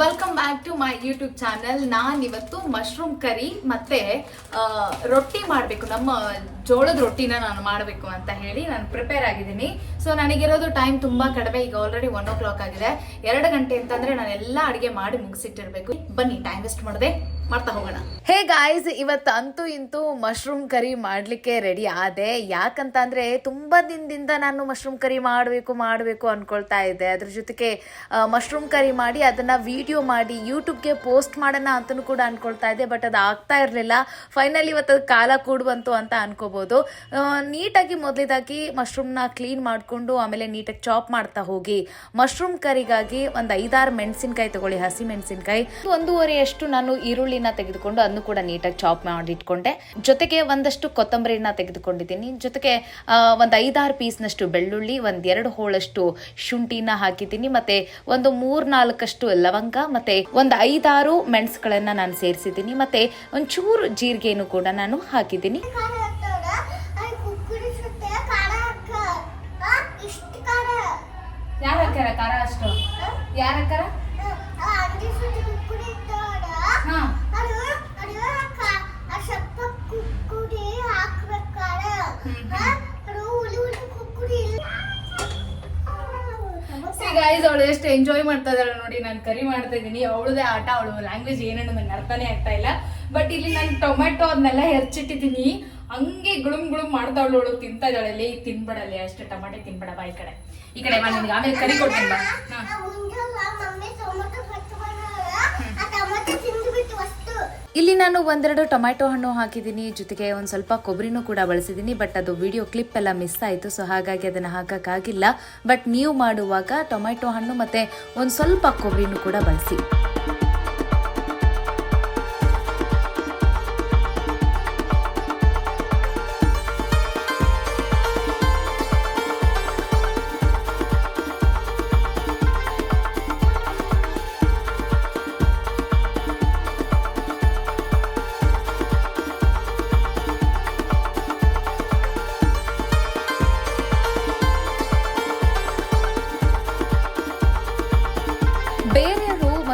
Welcome back to my YouTube channel ನಾನು ಇವತ್ತು mushroom curry ಮತ್ತೆ ರೊಟ್ಟಿ ಮಾಡಬೇಕು. ನಮ್ಮ ಜೋಳದ ರೊಟ್ಟಿನ ನಾನು ಮಾಡಬೇಕು ಅಂತ ಹೇಳಿ ನಾನು ಪ್ರಿಪೇರ್ ಆಗಿದ್ದೀನಿ. ಸೊ ನನಗಿರೋದು ಟೈಮ್ ತುಂಬ ಕಡಿಮೆ. ಈಗ ಆಲ್ರೆಡಿ ಒನ್ ಓ ಕ್ಲಾಕ್ ಆಗಿದೆ. ಎರಡು ಗಂಟೆ ಅಂತಂದ್ರೆ ನಾನು ಎಲ್ಲ ಅಡುಗೆ ಮಾಡಿ ಮುಗಿಸಿಟ್ಟಿರಬೇಕು. ಬನ್ನಿ ಟೈಮ್ ವೇಸ್ಟ್ ಮಾಡದೆ. ಮಾಡ್ತಾ ಹೋಗೋಣ. ಹೇ ಗಾಯ್ಸ್ ಇವತ್ತು ಅಂತೂ ಇಂತೂ ಮಶ್ರೂಮ್ ಕರಿ ಮಾಡ್ಲಿಕ್ಕೆ ರೆಡಿ ಆದೆ. ಯಾಕಂತ ಅಂದರೆ ತುಂಬಾ ದಿನದಿಂದ ನಾನು ಮಶ್ರೂಮ್ ಕರಿ ಮಾಡಬೇಕು ಮಾಡಬೇಕು ಅಂದ್ಕೊಳ್ತಾ ಇದ್ದೆ. ಅದ್ರ ಜೊತೆಗೆ ಮಶ್ರೂಮ್ ಕರಿ ಮಾಡಿ ಅದನ್ನ ವಿಡಿಯೋ ಮಾಡಿ ಯೂಟ್ಯೂಬ್ಗೆ ಪೋಸ್ಟ್ ಮಾಡೋಣ ಅಂತಲೂ ಕೂಡ ಅಂದ್ಕೊಳ್ತಾ ಇದ್ದೆ. ಬಟ್ ಅದು ಆಗ್ತಾ ಇರಲಿಲ್ಲ. ಫೈನಲ್ ಇವತ್ತು ಅದು ಕಾಲ ಕೂಡುವಂತು ಅಂತ ಅನ್ಕೋಬಹುದು ನೀಟಾಗಿ ಮೊದಲೇದಾಗಿ ಮಶ್ರೂಮ್ನ ಕ್ಲೀನ್ ಮಾಡಿಕೊಂಡು ಆಮೇಲೆ ನೀಟಾಗಿ ಚಾಪ್ ಮಾಡ್ತಾ ಹೋಗಿ. ಮಶ್ರೂಮ್ ಕರಿಗಾಗಿ ಒಂದು ಐದಾರು ಮೆಣಸಿನ್ಕಾಯಿ ತಗೊಳ್ಳಿ, ಹಸಿ ಮೆಣಸಿನ್ಕಾಯಿ. ಒಂದೂವರೆಯಷ್ಟು ನಾನು ಈರುಳ್ಳಿನ ತೆಗೆದುಕೊಂಡು ಅದನ್ನು ಕೂಡ ನೀಟಾಗಿ ಚಾಪ್ ಮಾಡಿ ಇಟ್ಕೊಂಡೆ. ಜೊತೆಗೆ ಒಂದಷ್ಟು ಕೊತ್ತಂಬರಿನ ತೆಗೆದುಕೊಂಡಿದ್ದೀನಿ. ಜೊತೆಗೆ ಒಂದು ಐದಾರು ಪೀಸ್ನಷ್ಟು ಬೆಳ್ಳುಳ್ಳಿ ಒಂದು ಎರಡು ಹೋಳಷ್ಟು ಶುಂಠಿನ ಹಾಕಿದ್ದೀನಿ. ಮತ್ತೆ ಒಂದು ಮೂರ್ ನಾಲ್ಕಷ್ಟು ಲವಂಗ ಮತ್ತೆ ಒಂದು ಐದಾರು ಮೆಣಸುಗಳನ್ನ ನಾನು ಸೇರಿಸಿದ್ದೀನಿ. ಮತ್ತೆ ಒಂಚೂರು ಜೀರಿಗೆಯನ್ನು ಕೂಡ ನಾನು ಹಾಕಿದ್ದೀನಿ. ಯಾರ ಖಾರ ಅಷ್ಟು? ಯಾರ ಗೈಸ್ ಅವಳು ಎಷ್ಟು ಎಂಜಾಯ್ ಮಾಡ್ತಾ ಇದ್ದಾಳೆ ನೋಡಿ, ನಾನು ಕರಿ ಮಾಡ್ತಾ ಇದ್ದೀನಿ. ಅವಳದೇ ಆಟ, ಅವಳು ಲ್ಯಾಂಗ್ವೇಜ್ ಏನೇನು ನಂಗೆ ಅರ್ಥನೇ ಆಗ್ತಾ ಇಲ್ಲ. ಬಟ್ ಇಲ್ಲಿ ನಾನು ಟೊಮೆಟೊ ಅದನ್ನೆಲ್ಲ ಹೆಚ್ಚಿಟ್ಟಿದ್ದೀನಿ ಹಂಗೆ ಗುಳುಮ್ ಗುಳುಮ್ ಮಾಡ್ತಾವಳು ಅವಳು ತಿಂತಾ ಇದ್ದಾಳೆ. ತಿನ್ಬೇಡಲ್ಲಿ ಅಷ್ಟೇ ಟೊಮೆಟೊ ತಿನ್ಬೇಡ ಬಾ ಈ ಕಡೆ. ಈ ಕಡೆ ನಿನ್ಗೆ ಆಮೇಲೆ ಕರಿ ಕೊಡ್ತೀನಿ ಬಾ. ಇಲ್ಲಿ ನಾನು ಒಂದೆರಡು ಟೊಮ್ಯಾಟೊ ಹಣ್ಣು ಹಾಕಿದ್ದೀನಿ, ಜೊತೆಗೆ ಒಂದು ಸ್ವಲ್ಪ ಕೊಬ್ಬರಿನೂ ಕೂಡ ಬಳಸಿದ್ದೀನಿ ಬಟ್ ಅದು ವಿಡಿಯೋ ಕ್ಲಿಪ್ ಎಲ್ಲ ಮಿಸ್ ಆಯಿತು ಸೊ ಹಾಗಾಗಿ ಅದನ್ನು ಹಾಕೋಕ್ಕಾಗಿಲ್ಲ. ಬಟ್ ನೀವು ಮಾಡುವಾಗ ಟೊಮ್ಯಾಟೊ ಹಣ್ಣು ಮತ್ತು ಒಂದು ಸ್ವಲ್ಪ ಕೊಬ್ಬರಿನೂ ಕೂಡ ಬಳಸಿ.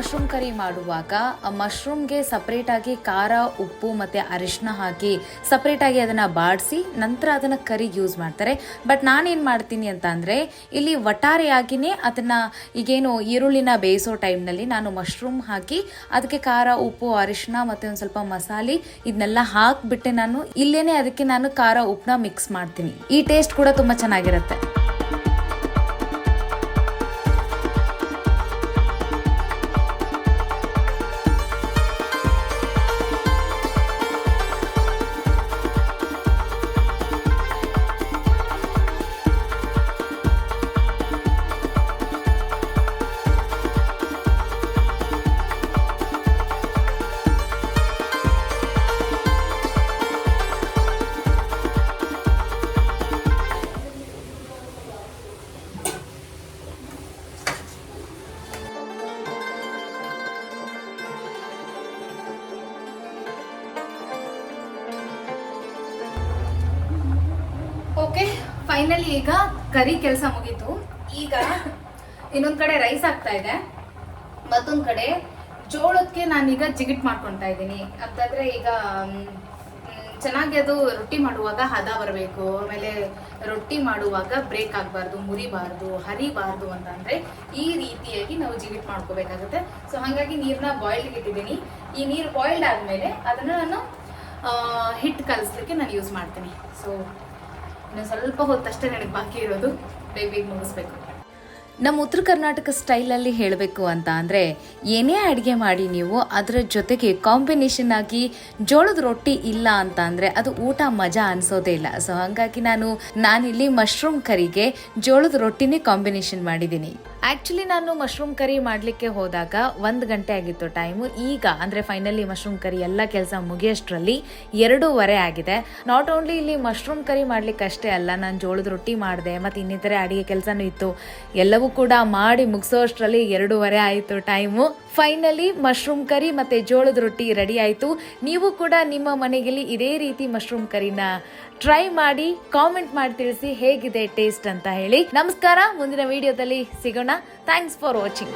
ಮಶ್ರೂಮ್ ಕರಿ ಮಾಡುವಾಗ ಮಶ್ರೂಮ್ಗೆ ಸಪ್ರೇಟಾಗಿ ಖಾರ, ಉಪ್ಪು ಮತ್ತು ಅರಿಶಿನ ಹಾಕಿ ಸಪ್ರೇಟಾಗಿ ಅದನ್ನು ಬಾಡಿಸಿ ನಂತರ ಅದನ್ನು ಕರಿಗೆ ಯೂಸ್ ಮಾಡ್ತಾರೆ. ಬಟ್ ನಾನೇನು ಮಾಡ್ತೀನಿ ಅಂತ ಅಂದರೆ, ಇಲ್ಲಿ ಒಟ್ಟಾರೆಯಾಗಿಯೇ ಅದನ್ನು ಈಗೇನು ಈರುಳ್ಳಿನ ಬೇಯಿಸೋ ಟೈಮ್ನಲ್ಲಿ ನಾನು ಮಶ್ರೂಮ್ ಹಾಕಿ ಅದಕ್ಕೆ ಖಾರ, ಉಪ್ಪು ಅರಿಶಿನ ಮತ್ತು ಒಂದು ಸ್ವಲ್ಪ ಮಸಾಲೆ ಇದನ್ನೆಲ್ಲ ಹಾಕಿಬಿಟ್ಟೆ ನಾನು ಇಲ್ಲೇ ಅದಕ್ಕೆ ನಾನು ಖಾರ ಉಪ್ಪನ್ನ ಮಿಕ್ಸ್ ಮಾಡ್ತೀನಿ. ಈ ಟೇಸ್ಟ್ ಕೂಡ ತುಂಬ ಚೆನ್ನಾಗಿರುತ್ತೆ. ಫೈನಲಿ ಈಗ ಕರಿ ಕೆಲಸ ಮುಗೀತು. ಈಗ ಇನ್ನೊಂದ್ ಕಡೆ ರೈಸ್ ಆಗ್ತಾ ಇದೆ. ಮತ್ತೊಂದ್ ಕಡೆ ಜೋಳಕ್ಕೆ ನಾನೀಗ ಜಿಗಿಟ್ ಮಾಡ್ಕೊಳ್ತಾ ಇದ್ದೀನಿ. ಅಂತಂದ್ರೆ ಈಗ ಚೆನ್ನಾಗಿ ಅದು ರೊಟ್ಟಿ ಮಾಡುವಾಗ ಹದ ಬರಬೇಕು. ಆಮೇಲೆ ರೊಟ್ಟಿ ಮಾಡುವಾಗ ಬ್ರೇಕ್ ಆಗಬಾರ್ದು, ಮುರಿಬಾರ್ದು, ಹರಿಬಾರ್ದು ಅಂತಂದ್ರೆ ಈ ರೀತಿಯಾಗಿ ನಾವು ಜಿಗಿಟ್ ಮಾಡ್ಕೋಬೇಕಾಗುತ್ತೆ. ಸೊ ಹಾಗಾಗಿ ನೀರನ್ನ ಬಾಯ್ಲ್ಡ್ ಇಟ್ಟಿದ್ದೀನಿ. ಈ ನೀರು ಬಾಯ್ಲ್ಡ್ ಆದಮೇಲೆ ಅದನ್ನ ನಾನು ಹಿಟ್ಟು ಕಲಿಸ್ಲಿಕ್ಕೆ ನಾನು ಯೂಸ್ ಮಾಡ್ತೀನಿ. ಸೊ ಇನ್ನು ಸ್ವಲ್ಪ ಹೊತ್ತಷ್ಟೇ ನನಗೆ ಬಾಕಿ ಇರೋದು. ಬೇಗ ಬೇಗ ಮುಗಿಸ್ಬೇಕು. ನಮ್ಮ ಉತ್ತರ ಕರ್ನಾಟಕ ಸ್ಟೈಲಲ್ಲಿ ಹೇಳಬೇಕು ಅಂತ ಅಂದರೆ ಏನೇ ಅಡುಗೆ ಮಾಡಿ ನೀವು ಅದರ ಜೊತೆಗೆ ಕಾಂಬಿನೇಷನ್ ಆಗಿ ಜೋಳದ ರೊಟ್ಟಿ ಇಲ್ಲ ಅಂತ ಅಂದರೆ ಅದು ಊಟ ಮಜಾ ಅನಿಸೋದೇ ಇಲ್ಲ. ಸೊ ಹಾಗಾಗಿ ನಾನು, ನಾನಿಲ್ಲಿ ಮಶ್ರೂಮ್ ಕರಿಗೆ ಜೋಳದ ರೊಟ್ಟಿನೇ ಕಾಂಬಿನೇಷನ್ ಮಾಡಿದ್ದೀನಿ. ಆ್ಯಕ್ಚುಲಿ ನಾನು ಮಶ್ರೂಮ್ ಕರಿ ಮಾಡಲಿಕ್ಕೆ ಹೋದಾಗ ಒಂದು ಗಂಟೆ ಆಗಿತ್ತು ಟೈಮು ಈಗ ಅಂದರೆ ಫೈನಲಿ ಮಶ್ರೂಮ್ ಕರಿ ಎಲ್ಲ ಕೆಲಸ ಮುಗಿಯೋಷ್ಟರಲ್ಲಿ ಎರಡೂವರೆ ಆಗಿದೆ. ನಾಟ್ ಓನ್ಲಿ ಇಲ್ಲಿ ಮಶ್ರೂಮ್ ಕರಿ ಮಾಡ್ಲಿಕ್ಕೆ ಅಷ್ಟೇ ಅಲ್ಲ, ನಾನು ಜೋಳದ ರೊಟ್ಟಿ ಮಾಡಿದೆ, ಮತ್ತು ಇನ್ನಿತರ ಅಡಿಗೆ ಕೆಲಸನೂ ಇತ್ತು. ಎಲ್ಲವೂ ಕೂಡ ಮಾಡಿ ಮುಗಿಸೋಷ್ಟರಲ್ಲಿ ಎರಡೂವರೆ ಆಯಿತು ಟೈಮು. ಫೈನಲಿ ಮಶ್ರೂಮ್ ಕರಿ ಮತ್ತು ಜೋಳದ ರೊಟ್ಟಿ ರೆಡಿ ಆಯಿತು. ನೀವು ಕೂಡ ನಿಮ್ಮ ಮನೆಯಲ್ಲಿ ಇದೇ ರೀತಿ ಮಶ್ರೂಮ್ ಕರಿನ ಟ್ರೈ ಮಾಡಿ, ಕಾಮೆಂಟ್ ಮಾಡಿ ತಿಳಿಸಿ ಹೇಗಿದೆ ಟೇಸ್ಟ್ ಅಂತ ಹೇಳಿ. ನಮಸ್ಕಾರ, ಮುಂದಿನ ವಿಡಿಯೋದಲ್ಲಿ ಸಿಗೋಣ. Thanks for watching.